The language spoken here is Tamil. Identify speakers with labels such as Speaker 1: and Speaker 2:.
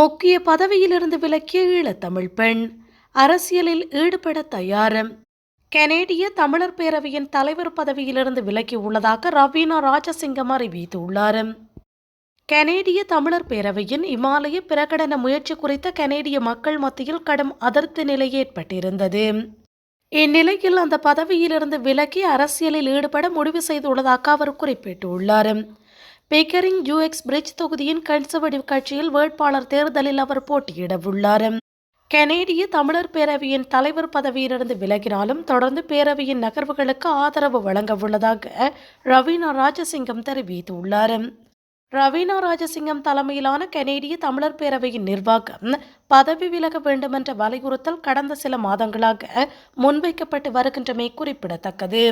Speaker 1: முக்கிய பதவியிலிருந்து விலக்கிய ஈழத்தமிழ் பெண். அரசியலில் ஈடுபட தயார். கனேடிய தமிழர் பேரவையின் தலைவர் பதவியிலிருந்து விலக்கி உள்ளதாக ரவீனா ராஜசிங்கம் அறிவித்துள்ளார். கனேடிய தமிழர் பேரவையின் இமாலய பிரகடன முயற்சி குறித்த கனேடிய மக்கள் மத்தியில் கடும் அதிருப்தி நிலை ஏற்பட்டிருந்தது. இந்நிலையில் அந்த பதவியிலிருந்து விலக்கி அரசியலில் ஈடுபட முடிவு செய்துள்ளதாக அவர் குறிப்பிட்டுள்ளார். பேக்கரிங் யூஎக்ஸ் பிரிட்ஜ் தொகுதியின் கன்சர்வேட்டிவ் கட்சியில் வேட்பாளர் தேர்தலில் அவர் போட்டியிடவுள்ளார். கனேடிய தமிழர் பேரவையின் தலைவர் பதவியிலிருந்து விலகினாலும் தொடர்ந்து பேரவையின் நகர்வுகளுக்கு ஆதரவு வழங்க உள்ளதாக ரவீனா ராஜசிங்கம் தெரிவித்துள்ளார். ரவீனா ராஜசிங்கம் தலைமையிலான கனேடிய தமிழர் பேரவையின் நிர்வாகம் பதவி விலக வேண்டுமென்ற வலியுறுத்தல் கடந்த சில மாதங்களாக முன்வைக்கப்பட்டு வருகின்றமை குறிப்பிடத்தக்கது.